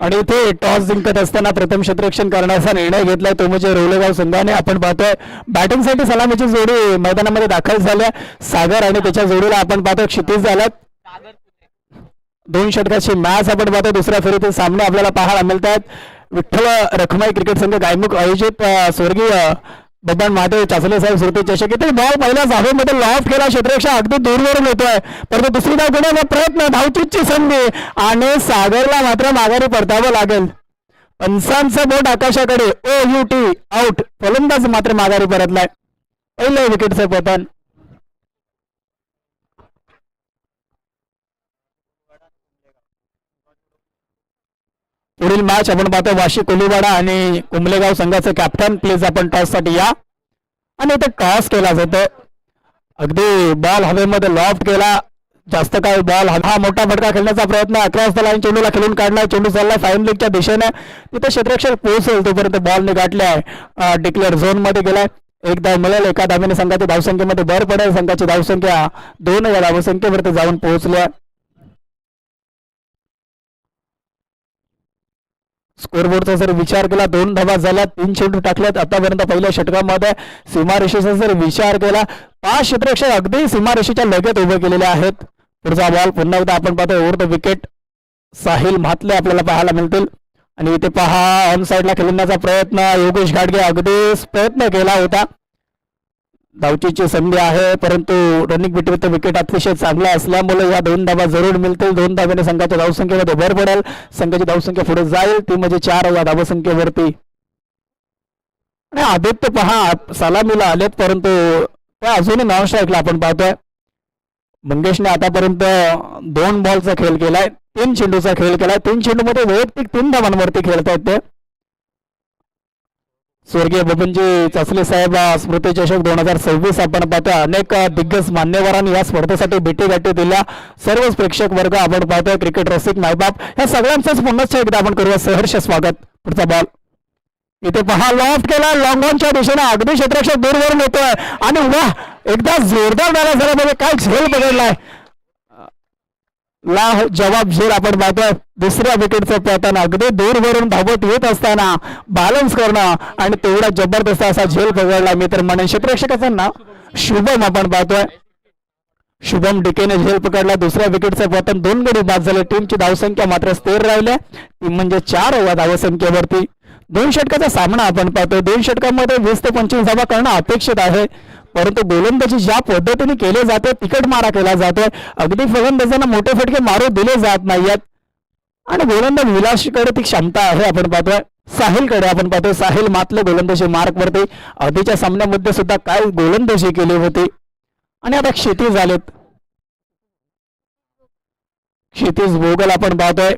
आणि इथे टॉस जिंकत असताना प्रथम क्षेत्ररक्षण करण्याचा निर्णय घेतलाय तो म्हणजे रोलेगाव संघाने आपण पाहतोय बॅटिंगसाठी सलामीची जोडी मैदानामध्ये दाखल झाल्या सागर आणि त्याच्या जोडीला आपण पाहतोय क्षितिज झाल्यात दोन षटकाची मॅच आपण पाहतो दुसऱ्या फेरीतील सामने आपल्याला पाहायला मिळत आहेत विठ्ठल रखमाई क्रिकेट संघ गायमुख आयोजित स्वर्गीय बबन माटे चाचले साहेब सुरती चषक इथे बॉल पहिल्या जागेमध्ये लॉफ केला. क्षेत्ररक्षा अगदी दूरवरून येतोय. परंतु दुसरी धाव घेण्याचा प्रयत्न धावचीची संधी. आणि सागरला मात्र माघारी परतावं लागेल. पंचांचं बोट आकाशाकडे. ओ यू टी आउट फलंदाज मात्र माघारी परतलाय. पहिलं विकेटचं पतन. पुढील मॅच आपण पाहतो वाशी कोलीवाडा आणि कुंबलेगाव संघाचे कॅप्टन प्लीज आपण टॉससाठी या. आणि इथे टॉस केला जातो. अगदी बॉल हवेमध्ये लॉफ्ट केला. जास्त काय बॉल हा मोठा फटका खेळण्याचा प्रयत्न अक्रॉस द लाईन चेंडूला खेळून काढलाय. चेंडू चालला फाईन लीगच्या दिशेने. तिथे क्षेत्ररक्षक पोहोचेल तोपर्यंत बॉलने गाठले आहे. डिक्लेअर झोनमध्ये गेलाय. एक धाव मिळेल एका धावेने संघाच्या धावसंख्येमध्ये भर पडेल. संघाची धावसंख्या दोन या धावसंख्येवरती जाऊन पोहोचल्या स्कोरबोर्डचा जर विचार केला दोन धावा झाल्या तीन चेंडू टाकल्यात. आतापर्यंत पहिल्या षटकामध्ये सीमारेषेचा जर विचार केला पाच क्षेत्ररक्षक अगदी सीमारेषेच्या लगेच उभे केलेले आहेत. पुढचा बॉल पुन्हा एकदा आपण पाहतो over the wicket Sahil Mhatle आपल्याला पाहायला मिळतील. आणि इथे पहा ऑन साईडला खेळण्याचा प्रयत्न. योगेश घाटगे अगदीच प्रयत्न केला होता. धावतीची संधी आहे परंतु रनिंग बिटवीत विकेट अतिशय चांगला असल्यामुळे या दोन धावा जरूर मिळतील. दोन धाव्याने संघाच्या धावसंख्येमध्ये भर पडेल. संघाची धावसंख्या पुढे जाईल. ती म्हणजे चार या धावसंख्येवरती. आणि आदित्य पहा सलामीला आलेत परंतु त्या अजूनही नॉन स्ट्राईकला आपण पाहतोय. मंगेशने आतापर्यंत दोन बॉलचा खेळ केलाय तीन चेंडूचा खेळ केलाय. तीन चेंडूमध्ये वैयक्तिक तीन धावांवरती खेळतायत ते. स्वर्गीय बबनजी चासले साहेब स्मृती चषक दोन हजार सव्वीस आपण पाहतोय. अनेक दिग्गज मान्यवरांनी या स्पर्धेसाठी भेटी गाठी दिल्या. सर्वच प्रेक्षक वर्ग आपण पाहतोय क्रिकेट रसिक मायबाप. या सगळ्यांचंच पुन्हा एकदा आपण करूया. सहर्ष स्वागत. पुढचा बॉल इथे पहा लॉफ्ट केला. लॉंगॉनच्या दिशेने अगदी क्षेत्ररक्षक दूरवरून येतोय. आणि वा एकदा जोरदार डाला झाला म्हणजे काय झेल पकडलाय? ला जवाब झेल आपण पाहतोय. दुसऱ्या विकेटचं पतन अगदी दूरवरून धावत येत असताना बॅलन्स करणं आणि तेवढा जबरदस्त असा झेल पकडला मी तर म्हणेन क्षेत्ररक्षकाचं नाव शुभम आपण पाहतोय. शुभम डिकेने झेल पकडला. दुसऱ्या विकेटचं पतन दोन गडी बाद झाले. टीमची धावसंख्या मात्र स्थिर राहिल्या ती म्हणजे चार या धावसंख्येवरती. दोन षटकाचा सामना आपण पाहतोय. दोन षटकामध्ये वीस ते पंचवीस धावा करणं अपेक्षित आहे. परंतु गोलंदाजी ज्या पद्धतीने केले जाते तिकट मारा केला जातोय. अगदी फलंदाजांना मोठे फटके मारू दिले जात नाहीयेत. आणि गोलंदाज विलासकडे ती क्षमता आहे आपण पाहतोय. साहिलकडे आपण पाहतोय. साहिल मातले गोलंदाजी मार्क वरती. आधीच्या सामन्यामध्ये सुद्धा काय गोलंदाजी केली होती. आणि आता क्षितिज आलेत. क्षितिज भोगल आपण पाहतोय.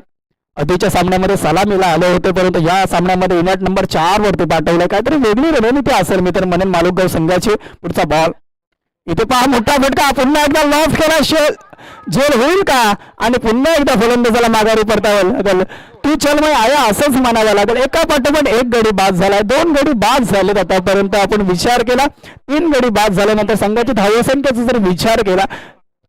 आधीच्या सामन्यामध्ये सलामीला आले होते परंतु या सामन्यामध्ये युनिट नंबर चार वरती पाठवलं काहीतरी वेगळी रणनीती असेल मी तर म्हणेन मालुकगाव संघाची पुढचा बॉल इथे पहा मोठा फटका. पुन्हा एकदा लॉस केला शेल. झेल होईल का? आणि पुन्हा एकदा फलंदाजाला माघारी परतावं लागेल तू चल मग आया असंच म्हणावं लागेल. एका पाठोपाठ एक गडी बाद झालाय दोन गडी बाद झालेत आतापर्यंत. आपण विचार केला तीन गडी बाद झाल्यानंतर संघाची धावसंख्येचा जर विचार केला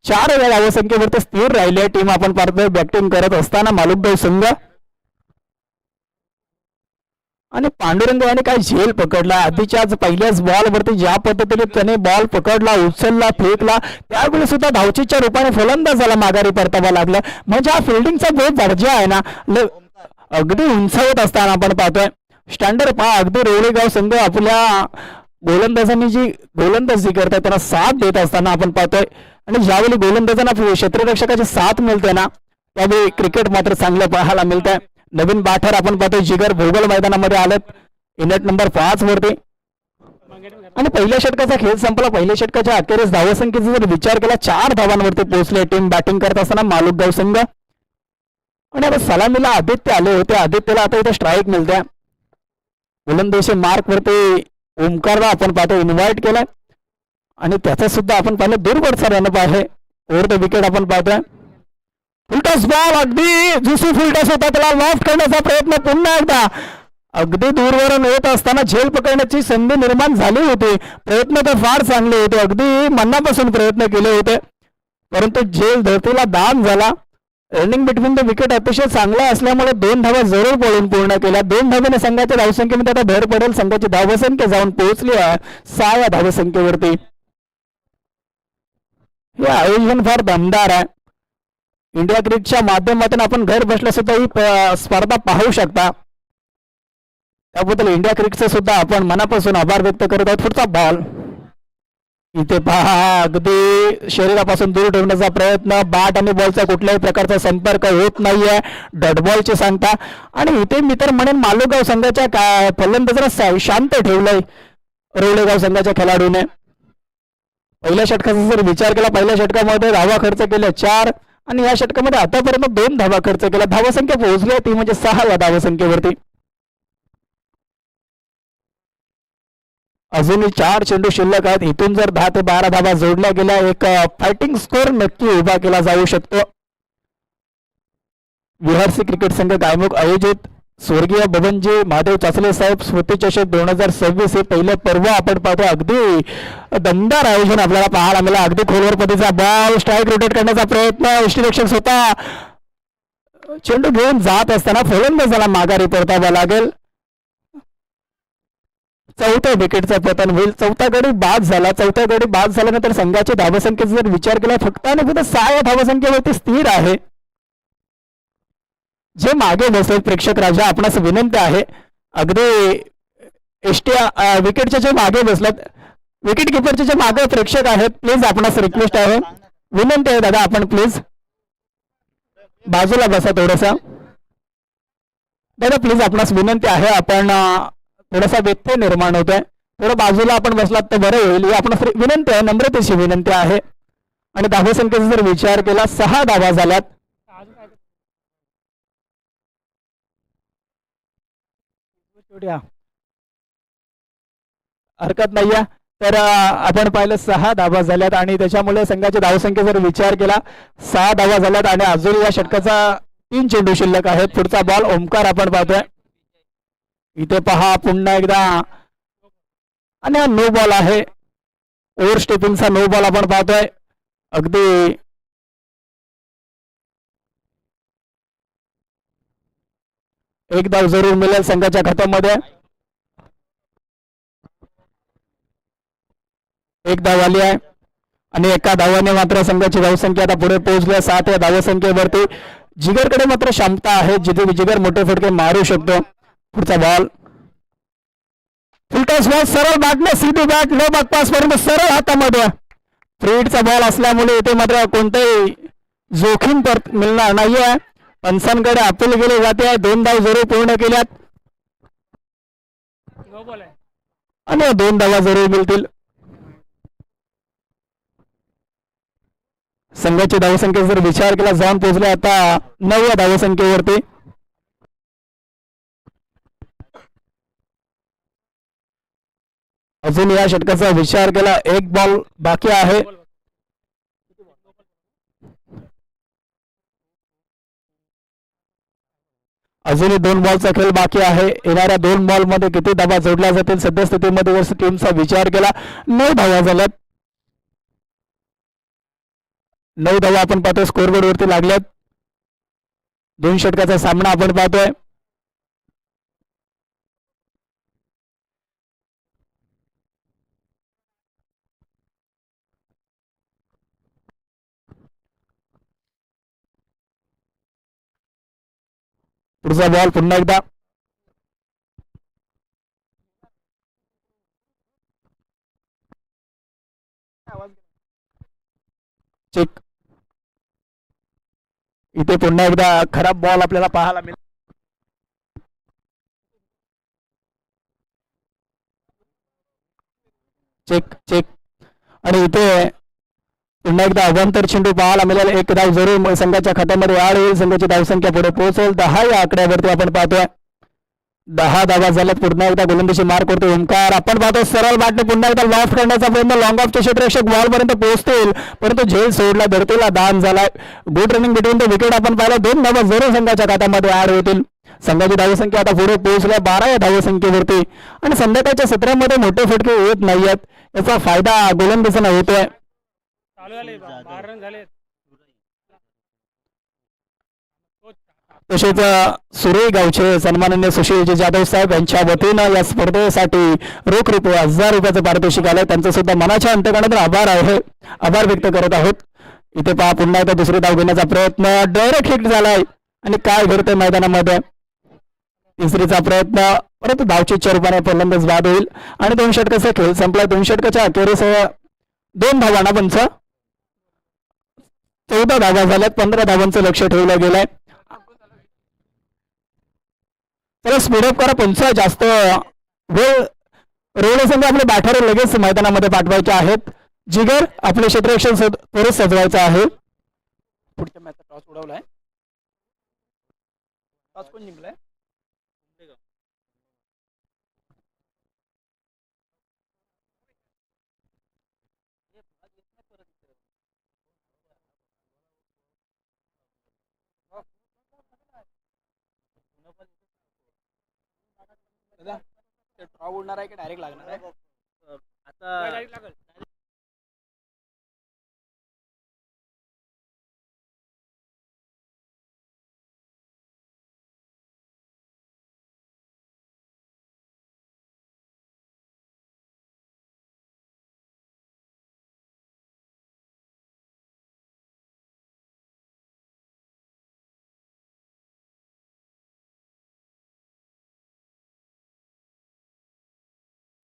चार वेळा धावसंख्येवरती स्थिर राहिली टीम आपण पाहतोय. बॅटिंग करत असताना मालुकगाव संघ. आणि पांडुरंग याने काय झेल पकडला? आधीच्याच पहिल्याच बॉल वरती ज्या पद्धतीने त्याने बॉल पकडला उचलला फेकला त्यावेळी सुद्धा धावचीच्या रूपाने फलंदाजाला माघारी परतावा लागला. म्हणजे हा फिल्डिंगचा बहुत दर्जा आहे ना ल- अगदी उंचावत असताना आपण पाहतोय. स्टँडर्ड पहा अगदी रेवळेगाव संघ आपल्या गोलंदाजांनी जी गोलंदाजी करतात त्यांना साथ देत असताना आपण पाहतोय. आणि ज्यावेळी गोलंदाजांना क्षेत्ररक्षकाची साथ मिळते ना त्यावेळी क्रिकेट मात्र चांगलं पाहायला मिळतंय. नवीन बाठर आपण पाहतो जिगर भोगल मैदानामध्ये आलत. युनिट नंबर पाच वरती. आणि पहिल्या षटकाचा खेळ संपला. पहिल्या षटकाच्या अखेरीस धावसंख्येचा जर विचार केला चार धावांवरती पोहोचले. टीम बॅटिंग करत असताना मालुकगाव संघ. आणि आता सलामीला आदित्य आले होते. आदित्यला आता इथे स्ट्राईक मिळते. गोलंदाजी मार्क वरती ओमकारला आपण पाहतो इन्व्हाइट केलाय. आणि त्याचा सुद्धा आपण पाहिलं दूरवरचा रन पाहिजे ओव्हर द विकेट आपण पाहतोय. फुलटॉस बॉल अगदी जुसू फुलटॉस होता त्याला लॉफ्ट करण्याचा प्रयत्न पुन्हा एकदा. अगदी दूरवरून येत असताना झेल पकडण्याची संधी निर्माण झाली होती. प्रयत्न तर फार चांगले होते. अगदी मनापासून प्रयत्न केले होते. परंतु झेल धरतीला दान झाला. रनिंग बिटवीन द विकेट अतिशय चांगला असल्यामुळे दोन धावा जरूर पळून पूर्ण केल्या. दोन धाव्याने संघाच्या धावसंख्येमध्ये आता भर पडेल. संघाची धावसंख्या जाऊन पोहोचली आहे. सहा धावसंख्येवरती. हे आयोजन फार दमदार आहे. इंडिया क्रिकेटच्या माध्यमातून आपण घर बसल्या सुद्धा ही प- स्पर्धा पाहू शकता. त्याबद्दल इंडिया क्रिकेटचे सुद्धा आपण मनापासून आभार व्यक्त करत आहोत. पुढचा बॉल इथे पहा अगदी शरीरापासून दूर ठेवण्याचा प्रयत्न. बॅट आणि बॉलचा कुठल्याही प्रकारचा संपर्क होत नाहीये. डटबॉलचे सांगता. आणि इथे मी तर म्हणेन मालुगाव संघाच्या का फलंदाजाला शांत ठेवलंय. रोलेगाव संघाच्या खेळाडूने. पहिल्या षटकाचा जर विचार केला पहिल्या षटकामध्ये धावा खर्च केल्या चार. आणि या षटकामध्ये आतापर्यंत दोन धावा खर्च केला धावसंख्या पोहोचली आहे. ती म्हणजे सहा या धावसंख्येवरती. अजूनही चार चेंडू शिल्लक आहेत. इथून जर दहा ते बारा धावा जोडल्या गेल्या एक फायटिंग स्कोर नक्की उभा केला जाऊ शकतो. विहारसी क्रिकेट संघ गायमुख आयोजित स्वर्गीय बबनजी महादेव चाचले साहेब स्मृती चषक दोन हजार सव्वीस हे पहिलं पर्व आपण पाहतो. अगदी दमदार आयोजन आपल्याला पाहायला मिळालं. अगदी खोलवर पद्धतीचा बॉल स्ट्राईक रोटेट करण्याचा प्रयत्न यष्टीरक्षक स्वतः चेंडू घेऊन जात असताना फलंदाजाला माघारी परतावा लागेल. चौथ्या विकेटचा पतन होईल. चौथा गडी बाद झाला. चौथ्या गडी बाद झाल्यानंतर संघाच्या धावसंख्येचा जर विचार केला फक्त आणि फक्त सहा या धावसंख्येवरती स्थिर आहे. जे मागे बसलेत प्रेक्षक राजा आपणास विनंती आहे अगदी एसटी विकेटच्या जे मागे बसलेत विकेट किपरचे जे मागे प्रेक्षक आहेत प्लीज आपणास रिक्वेस्ट आहे. विनंती आहे दादा आपण प्लीज बाजूला बसा थोडासा. दादा प्लीज आपणास विनंती आहे आपण थोडासा व्यत्यय निर्माण होतोय. थोडं बाजूला आपण बसलात तर बरं होईल. आपण विनंती आहे नम्रतेची विनंती आहे. आणि धावसंख्येचा जर विचार केला सहा धावा झाल्यात. छोट्या. हरकत नाहीये. तर आपण पाहिलं सहा धावा झाल्यात आणि त्याच्यामुळे संघाच्या धावसंख्ये जर विचार केला सहा धावा झाल्यात आणि अजून या षटकाचा तीन चेंडू शिल्लक आहेत. पुढचा बॉल ओमकार आपण पाहतोय. इथे पहा पुन्हा एकदा. आणि हा नो बॉल आहे. ओव्हर स्टेपिंगचा नो बॉल आपण पाहतोय. अगदी एक धाव जरूर मिळेल संघाच्या खात्यामध्ये. एक धाव आली आहे. आणि एका धावाने मात्र संघाची धावसंख्या आता पुढे पोहोचली आहे. सात या धावसंख्येवरती जिगरकडे मात्र क्षमता आहे जिथे जिगर मोठे फटके मारू शकतो. पुढचा बॉल फुलटॉस बॉल सरळ बॅटने सीधी बॅट न बॅकपास पर्यंत सरळ हातामध्ये. फ्रीडचा बॉल असल्यामुळे इथे मात्र कोणताही जोखीम पर मिळणार नाहीये. पंचांकडे अपील केले जाते. आहे दोन धाव जरूर पूर्ण केल्यात. आणि दोन धावा जरूर मिळतील. संघाची धावसंख्येचा जर विचार केला जाऊन पोहोचले आता नवव्या धावसंख्येवरती. अजून या षटकाचा विचार केला एक बॉल बाकी आहे. अजूनही दोन बॉलचा खेळ बाकी आहे. येणाऱ्या दोन बॉलमध्ये किती धावा जोडल्या जातील सद्यस्थितीमध्ये जर टीमचा विचार केला. नऊ धावा झाल्यात. नऊ धावा आपण पाहतोय स्कोरबोर्ड वरती लागल्यात. दोन षटकाचा सामना आपण पाहतोय. पुढचा बॉल पुन्हा एकदा. चेक इथे पुन्हा एकदा खराब बॉल आपल्याला पाहायला मिळेल. चेक चेक आणि इथे पुन्हा एकदा अवांतर चेंडू पाहायला मिळेल. एक धाव जरूर संघाच्या खात्यामध्ये वाढ होईल. संघाची धावसंख्या पुढे पोहोचेल. दहा या आकड्यावरती आपण पाहतोय. दहा धावा झाल्यात. पुन्हा एकदा गोलंदाजी मार करतो ओंकार. आपण पाहतो सरळ बाटने पुन्हा एकदा लॉफ करण्याचा प्रयत्न. लॉंग ऑफचे क्षेत्ररक्षक बॉल पर्यंत पोहोचतील. परंतु झेल सोडला धरतीला दान झालाय. Good running between the wicket आपण पाहिलं. दोन धावा जरूर संघाच्या खात्यामध्ये ऍड होतील. संघाची धावसंख्या आता पुढे पोहोचल्या. बारा या धावसंख्येवरती. आणि संध्याकाळच्या सत्रामध्ये मोठे फटके येत नाहीयेत. याचा फायदा गोलंदाजांना होतोय. चालू झाले बारा रन झाले. तसेच सुरे गावचे सन्माननीय सुशीलजी जाधव साहेब यांच्या वतीनं या स्पर्धेसाठी रोख रुपये हजार रुपयाचं पारितोषिक आलंय. त्यांचं सुद्धा मनाच्या अंतकरणातून आभार आहे आभार व्यक्त करत आहोत. इथे पहा पुन्हा एकदा दुसरी धाव घेण्याचा प्रयत्न डायरेक्ट हिट झालाय. आणि काय घडतंय मैदानामध्ये? तिसरीचा प्रयत्न परंतु धावचीच्या रूपाने फलंदाज बाद होईल. आणि दोन षटकाचा खेळ संपला दोन षटकाच्या अखेरीसह दोन धावांना पंच. चौदा धागा झाल्यात पंधरा धागांचं लक्ष ठेवलं गेलंय. चला स्पीडअप करा पंचा जास्त वेळ. रोड संघ आपले बाठारे लगेच मैदानामध्ये पाठवायचे आहेत. जिगर आपले क्षेत्ररक्षण त्वरित सजवायचं आहे. पुढच्या मॅचचा टॉस उडवलाय. टॉस कोण जिंकलाय? ड्रॉ उडणार आहे की डायरेक्ट लागणार आहे? आता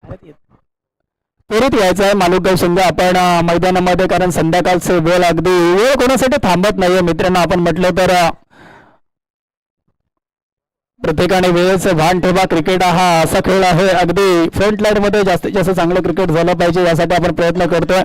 त्वरित यायचं आहे मालुकगाव संघ. आपण मैदानामध्ये कारण संध्याकाळचे वेळ अगदी वेळ कोणासाठी थांबत नाहीये. मित्रांनो आपण म्हटलं तर प्रत्येकाने वेळेचं भान ठेवा. क्रिकेट हा असा खेळ आहे. अगदी फ्रंट लाईन मध्ये जास्तीत जास्त चांगलं क्रिकेट झालं पाहिजे यासाठी आपण प्रयत्न करतोय.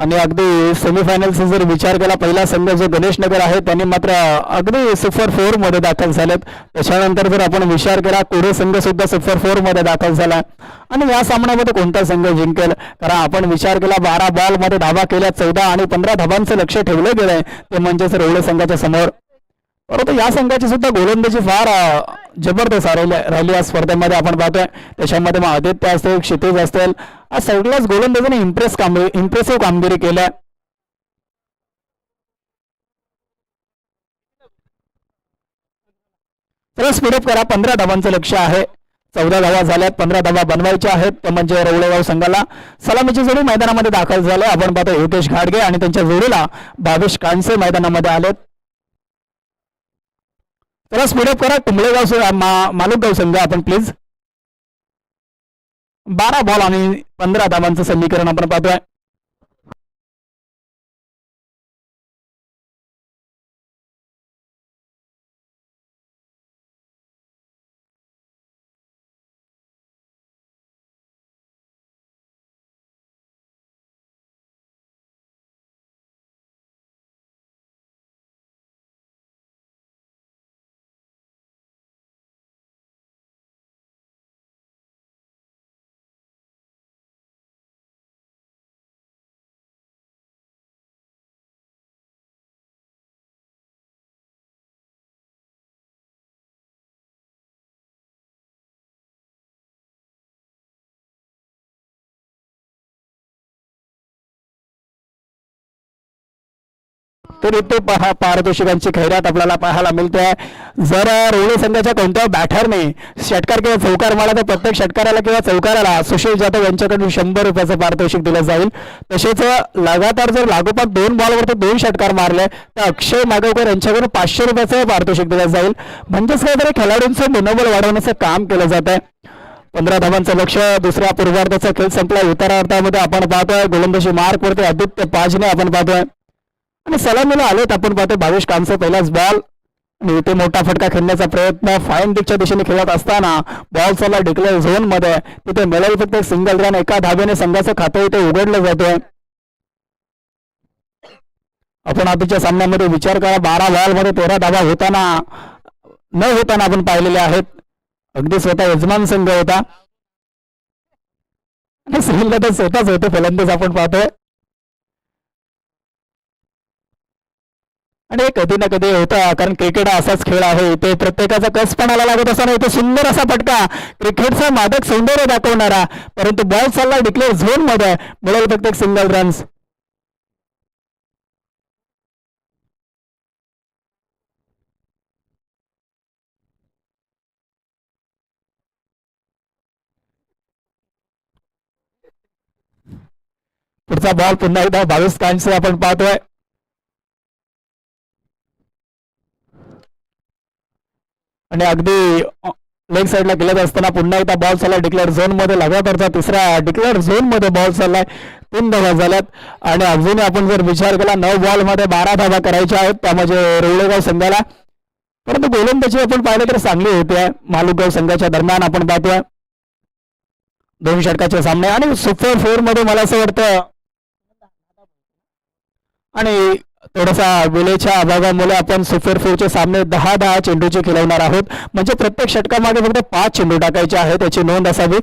आणि अगदी सेमीफायनलचा जर विचार केला पहिला संघ जो गणेश नगर आहे त्यांनी मात्र अगदी सुपर फोरमध्ये दाखल झालेत. त्याच्यानंतर जर आपण विचार केला कोरे संघ सुद्धा सुपर फोरमध्ये दाखल झाला. आणि या सामन्यामध्ये कोणता संघ जिंकेल? कारण आपण विचार केला बारा बॉलमध्ये धाबा धावा केल्या चौदा आणि पंधरा धावांचं लक्ष ठेवलं गेलंय ते म्हणजेच रोवळे संघाच्या समोर. परंतु या संघाची सुद्धा गोलंदाजी फार जबरदस्त राहिली राहिली या स्पर्धेमध्ये आपण पाहतोय. त्याच्यामध्ये मग आदित्य असेल क्षितिज असेल आज सगळ्याच गोलंदाजाने इम्प्रेस काम इम्प्रेसिव्ह कामगिरी केल्या चला स्पीडअप करा पंधरा धावांचं लक्ष आहे. चौदा धावा झाल्यात पंधरा धावा बनवायच्या आहेत. तर म्हणजे रवळेगाव संघाला. सलामीची जोडी मैदानामध्ये दाखल झाले. आपण पाहतो योगेश घाडगे आणि त्यांच्या जोडीला भावेश कांसे मैदानामध्ये आलेत. चला स्पीडअप करा टुंबळेगाव मा- मालुकगाव संघ आपण प्लीज बारा बॉल आणि पंधरा धावांचं समीकरण आपण पाहतोय. तर इथे पहा पारितोषिकांची खैरात आपल्याला पाहायला मिळते. जर रोहिणी संघाच्या कोणत्या बॅटरने षटकार किंवा चौकार मारला तर प्रत्येक षटकाराला किंवा चौकाराला सुशील जाधव यांच्याकडून शंभर रुपयाचं पारितोषिक दिलं जाईल. तसेच लगातार जर लागोपाठ दोन बॉलवरती दोन षटकार मारले तर अक्षय मागवकर यांच्याकडून पाचशे रुपयाचं पारितोषिक दिलं जाईल. म्हणजेच काहीतरी खेळाडूंचं मनोबल वाढवण्याचं काम केलं जात आहे. पंधरा धावांचं लक्ष दुसऱ्या पूर्वार्धाचा खेळ संपला. उत्तरार्धामध्ये आपण पाहतोय गोलंदाजी मार्क वरती आदित्य पाजने आपण पाहतोय. आणि सलामीला आलेत. आपण पाहतोय भावेश कामसे पहिलाच बॉल आणि इथे मोठा फटका खेळण्याचा प्रयत्न. फाईन डिकच्या दिशेने खेळत असताना बॉल सला डिक्लेअर झोनमध्ये. तिथे मिळेल फक्त सिंगल रन एका धाब्याने संघाचं खातं इथे उघडलं जातोय. आपण आधीच्या सामन्यामध्ये विचार करा. बारा बॉलमध्ये तेरा धाबा होताना न होताना आपण पाहिलेले आहेत. अगदी स्वतः यजमान संघ होता. श्रीलंका सुनील स्वतःच होते. फलंदाज आपण पाहतोय. आणि हे कधी ना कधी होतं कारण क्रिकेट हा असाच खेळ आहे. इथे प्रत्येकाचा कसपणाला लागत असताना इथे सुंदर असा फटका. क्रिकेटचा मादक सौंदर्य दाखवणारा. परंतु बॉल चालला डिक्लेअर झोनमध्ये. मिळेल फक्त एक सिंगल रन्स पुढचा बॉल पुन्हा एकदा बावीस कांचे आपण पाहतोय. आणि अगदी लेग साईडला गेलत असताना पुन्हा एकदा बॉल चालला. डिक्लेअर झोनमध्ये लगातारचा तिसरा डिक्लेअर झोनमध्ये बॉल चाललाय. तीन धावा झाल्यात. आणि अजूनही आपण जर विचार केला नऊ बॉलमध्ये बारा धावा करायच्या आहेत त्यामध्ये रेवळेगाव संघाला. परंतु गोलंदाजी आपण पाहिलं तर चांगली होते. मालुगाव संघाच्या दरम्यान आपण पाहतोय. दोन षटकाचे सामने. आणि सुपर फोरमध्ये मला असं वाटतं आणि थोडासा वेळेच्या अभावामुळे आपण सुपर फोरचे सामने दहा दहा चेंडूचे खेळवणार आहोत. म्हणजे प्रत्येक षटकामागे फक्त पाच चेंडू टाकायचे आहे त्याची नोंद असावी.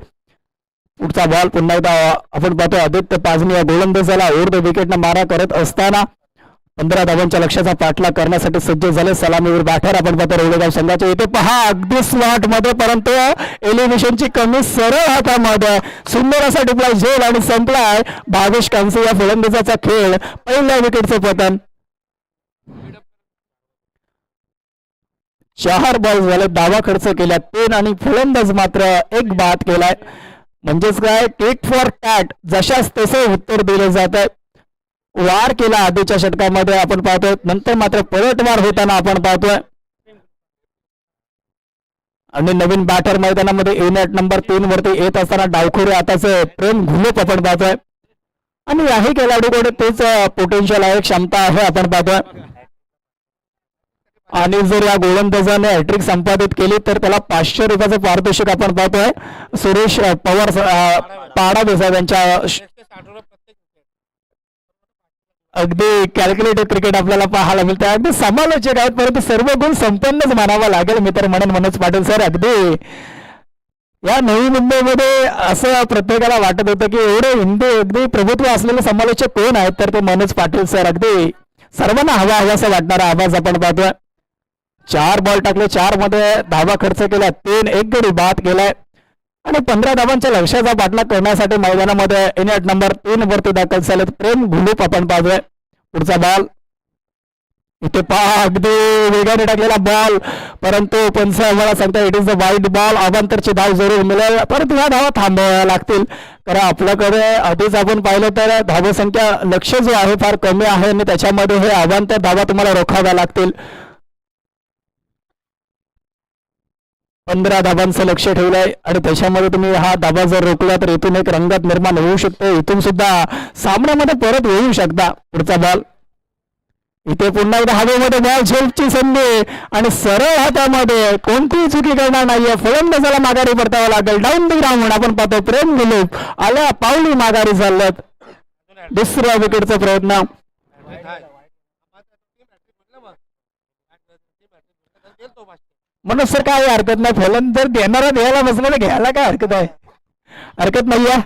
पुढचा बॉल पुन्हा एकदा आपण पाहतो आदित्य पाजनी या गोलंदाजाला ऊर्ध विकेटनं मारा करत असताना पंधरा धावांच्या लक्ष्याचा पाठलाग करण्यासाठी सज्ज झाले. सलामीवर बाठर आपण पाहतो रेवडेगाव संघाचे इथे पहा अगदी स्लॉटमध्ये परंतु एलिव्हेशनची कमी सरळ हातामध्ये. सुंदर असा टिपला झेल आणि संपलाय. भावेश कांसे या फलंदाजाचा खेळ पहिल्या विकेटचं पतन. चार बॉल झाले दावा खर्च केला पेन आणि फलंदाज मात्र एक बाद केलाय. म्हणजेच काय? टेट फॉर टॅट जशाच तसे उत्तर दिले जात. आहे वार केला आधीच्या षटकामध्ये आपण पाहतोय. नंतर मात्र पलटवार होताना आपण पाहतोय. आणि नवीन बॅटर मैदानामध्ये युनिट नंबर तीन वरती येत असताना डावखोरे आताच प्रेम घुलूप आपण पाहतोय. आणि याही खेळाडूकडे तेच पोटेन्शियल आहे क्षमता आहे आपण पाहतोय. आणि जर या गोलंदाजाने हॅट्रिक संपादित केली तर त्याला पाचशे रुपयाचं पारितोषिक आपण पाहतोय. सुरेश पवार पाडा साहेब यांच्या अगदी कॅल्क्युलेटेड क्रिकेट आपल्याला पाहायला मिळते. अगदी समालोचक आहेत परंतु सर्व गुण संपन्नच मानावा लागेल मी तर म्हणेन मनोज पाटील सर. अगदी. या नवी मुंबईमध्ये असं प्रत्येकाला वाटत होतं की एवढे हिंदी अगदी प्रभुत्व असलेले समालोचक कोण आहेत तर ते मनोज पाटील सर. अगदी. सर्वांना हवा हवा असं वाटणारा आवाज आपण पाहतोय. चार बॉल टाकले चारमध्ये धावा खर्च केला तीन एक गडी बाद गेलाय आणि पंधरा धावांच्या लक्ष्याचा बाटला करण्यासाठी मैदानामध्ये इनेट नंबर तीन वरती दाखल झाले प्रेम घुलूप आपण पाहतोय. पुढचा बॉल इथे पहा अगदी वेगाने टाकलेला बॉल परंतु पंच आम्हाला सांगता it is the wide ball अवांतरची धाव जरूर मिळेल. परंतु ह्या धावा थांबवाव्या लागतील. कारण आपल्याकडे आधीच आपण पाहिलं तर धावसंख्या लक्ष जो आहे फार कमी आहे. आणि त्याच्यामध्ये हे अवांतर धावा तुम्हाला रोखाव्या लागतील. पंधरा धाबांचं लक्ष ठेवलंय. आणि त्याच्यामध्ये तुम्ही हा धाबा जर रोखला तर इथून एक रंगत निर्माण होऊ शकतो. इथून सुद्धा सामन्यामध्ये परत येऊ शकता पुढचा बॉल इथे पुन्हा एकदा हवेमध्ये बॉल झेलची संधी. आणि सरळ हातामध्ये कोणतीही चुकी करणार नाहीये. फलंदाजाला माघारी परतावं लागेल. डाऊन द ग्राउंड आपण पाहतो प्रेम गुलूप आल्या पावली माघारी चालल्यात. दुसऱ्या विकेटचा प्रयत्न. म्हणून सर काय हरकत नाही. फलंदाज देणारा द्यायला बसलेला घ्यायला काय हरकत आहे? हरकत रुपया.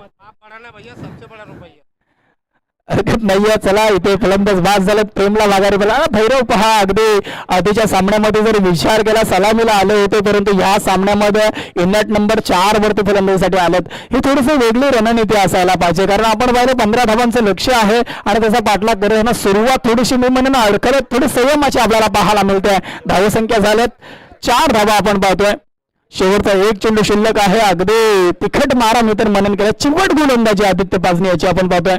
हरकत नाहीये. चला इथे फलंदाज बाद झाले प्रेमला माघारी बोला भैरव पहा अगदी आधीच्या सामन्यामध्ये जर विचार केला सलामीला आले होते परंतु या सामन्यामध्ये युनिट नंबर चार वरती फलंदाजीसाठी आलेत. ही थोडीशी वेगळी रणनीती असायला पाहिजे कारण आपण पाहिलं पंधरा धावांचं लक्ष आहे आणि त्याचा पाठलाग करताना सुरुवात थोडीशी मी म्हणेन अडखळत थोडी संयमाची आपल्याला पाहायला मिळते. धावसंख्या झाल्यात चार धावा आपण पाहतोय. शेवटचा एक चेंडू शिल्लक आहे. अगदी तिखट मारा मी तर मनन केलं चिवट गोलंदाजी आदित्य पाजनी याची आपण पाहतोय.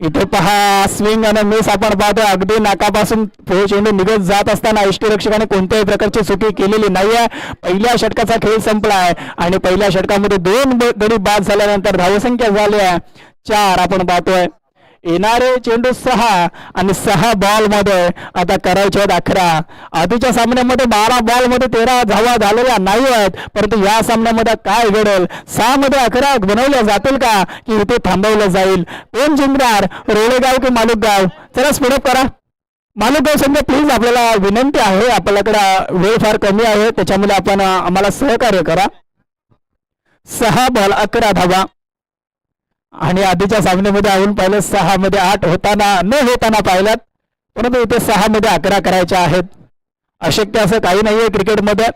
इथे पहा स्विंग आणि मिस आपण पाहतोय. अगदी नाकापासून पुढे चेंडू निघत जात असताना रक्षकाने कोणत्याही प्रकारची चुकी केलेली नाहीये. पहिल्या षटकाचा खेळ संपला आहे आणि पहिल्या षटकामध्ये दोन गडी बाद झाल्यानंतर धावसंख्या झाली आहे. चार आपण पाहतोय. येणारे चेंडू सहा आणि सहा बॉलमध्ये आता करायचे आहेत अकरा. आधीच्या सामन्यामध्ये बारा बॉलमध्ये तेरा धावा झालेल्या नाही आहेत परंतु या सामन्यामध्ये काय घडेल? सहा मध्ये अकरा बनवल्या जातील का? की इथे थांबवलं जाईल? कोण जिंकणार रोळेगाव की मालुकगाव? चला स्पीडअप करा. मालुकगाव संघ प्लीज आपल्याला विनंती आहे आपल्याकडे वेळ फार कमी आहे त्याच्यामुळे आपण आम्हाला सहकार्य करा. सहा बॉल अकरा धावा. आणि आधीच्या सामन्यामध्ये आपण पाहिलं सहा मध्ये आठ होताना न होताना पाहिल्यात. परंतु इथे सहा मध्ये अकरा करायचे आहेत. अशक्य असं काही नाहीये क्रिकेटमध्ये.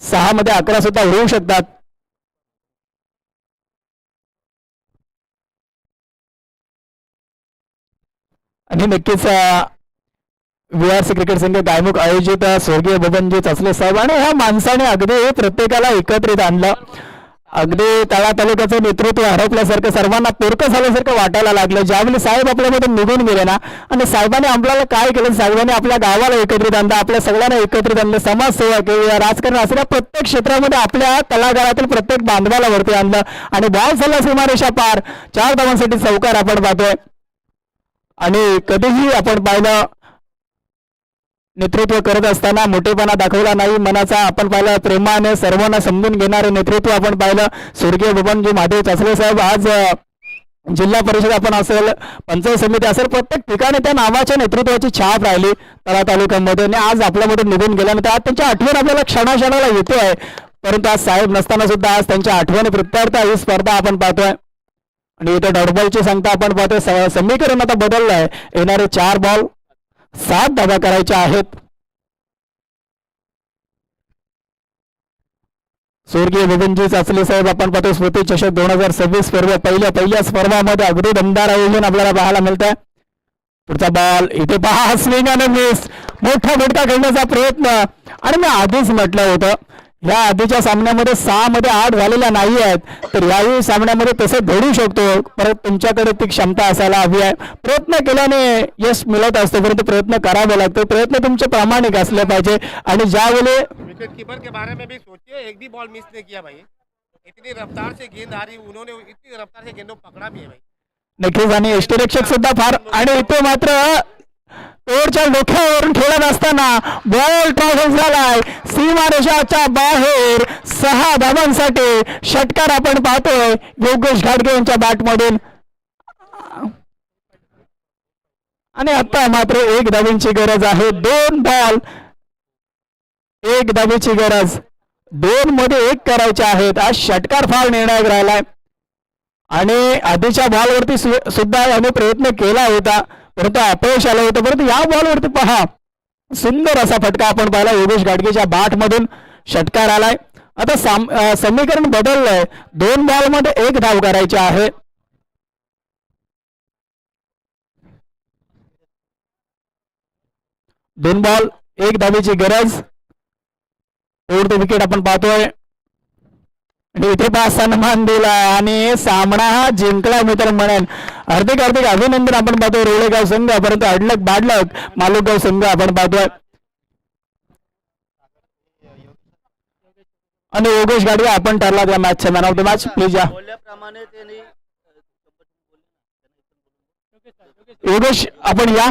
सहा मध्ये अकरा सुद्धा होऊ शकतात. आणि नक्कीच व्ही आर सी क्रिकेट संघ गायमुख आयोजित स्वर्गीय बबनजी चसले साहेब आणि ह्या माणसाने अगदी प्रत्येकाला एकत्रित आणलं. अगदी तळा तालुक्याचं नेतृत्व हरपल्यासारखं सर्वांना पोरकं झाल्यासारखं वाटायला लागलं. ज्यावेळी साहेब आपल्यामधून निघून गेले ना आणि साहेबांनी आपल्याला काय केलं? साहेबांनी आपल्या गावाला एकत्रित आणलं आपल्या सगळ्यांना एकत्रित आणलं समाजसेवा केली. राजकारण असल्या प्रत्येक क्षेत्रामध्ये आपल्या तळागाळातील प्रत्येक बांधवाला वरती आणलं. आणि बॉल झाला सीमारेषा पार. चार धावांसाठी चौकार आपण पाहतोय. आणि कधीही आपण पाहिलं नेतृत्व करत असताना मोठेपणा दाखवला नाही. मनाचा आपण पाहिलं प्रेमाने सर्वांना समजून घेणारे नेतृत्व आपण पाहिलं. स्वर्गीय बबनजी महादेव चाचले साहेब आज जिल्हा परिषद आपण असेल पंचायत समिती असेल प्रत्येक ठिकाणी त्या नावाच्या नेतृत्वाची छाप राहिली तळा तालुक्यामध्ये. आणि आज आपल्यामध्ये निघून गेल्यानंतर आज त्यांची आठवण आपल्याला क्षणाक्षणाला येते आहे. परंतु आज साहेब नसताना सुद्धा आज त्यांच्या आठवणी प्रत्यार्थ ही स्पर्धा आपण पाहतोय. आणि इथे डॉटबॉलची संख्या आपण पाहतोय. स- समीकरण आता बदललं आहे येणारे चार बॉल सात धावा करायच्या आहेत. स्वर्गीय बबनजी चाचले साहेब आपण पाहतो स्मृती चषक दोन हजार सव्वीस स्पर्धा पहिल्या पहिल्या स्पर्धामध्ये अगदी दमदार आयोजन आपल्याला पाहायला मिळत आहे पुढचा बॉल इथे पहा स्विंग आणि मिस मोठा मोठा खेळण्याचा प्रयत्न. आणि मी आधीच म्हटलं होतं या आधीच्या सामन्यामध्ये सहा मध्ये आठ झालेल्या नाही आहेत. तर याही सामन्यामध्ये तसं घडू शकतो. परत तुमच्याकडे ती क्षमता असायला हवी आहे. प्रयत्न केल्याने यश मिळत असतो. परंतु प्रयत्न करावे लागतो प्रयत्न तुमचे प्रामाणिक असले पाहिजे. आणि ज्यावेळी विकेट कीपर के बारे में भी सोचिए. एक भी बॉल मिस नहीं किया भाई. इतनी रफ्तार से गेंद आ रही उन्होंने इतनी रफ्तार से गेंदों पकड़ा भी है भाई. नक्कीच. आणि यष्टीरक्षक सुद्धा फार आणि इथे मात्र टोरच्या डोक्यावरून खेळत असताना बॉल टॉस झालाय. सीमारेषाच्या बाहेर सहा धावांसाठी षटकार आपण पाहतोय. योगेश घाडगे यांच्या बॅटमधून आणि आता मात्र एक धावींची गरज आहे. दोन बॉल एक धावीची गरज. दोन मध्ये एक करायचे आहेत. आज षटकार फार निर्णायक राहिलाय. आणि आधीच्या बॉलवरती सुद्धा याने प्रयत्न केला होता. परंतु अपयश आलं होतं. परंतु या बॉलवरती पहा. सुंदर असा फटका आपण पाहिला. योगेश गाडगेच्या बाट मधून षटकार आलाय. आता साम समीकरण बदललंय. दोन बॉलमध्ये एक धाव करायची आहे. दोन बॉल एक धावेची गरज. ओढतो विकेट आपण पाहतोय. पहा सन्मान दिला आणि सामना हा जिंकला मी तर म्हणेन. हार्दिक हार्दिक अभिनंदन आपण पाहतोय रोळेगाव संघ परंतु अडलक बाडलक मालुकगाव संघ आपण पाहतोय आणि योगेश गाडी आपण ठरला त्या मॅचचा man of the match please या योगेश आपण या.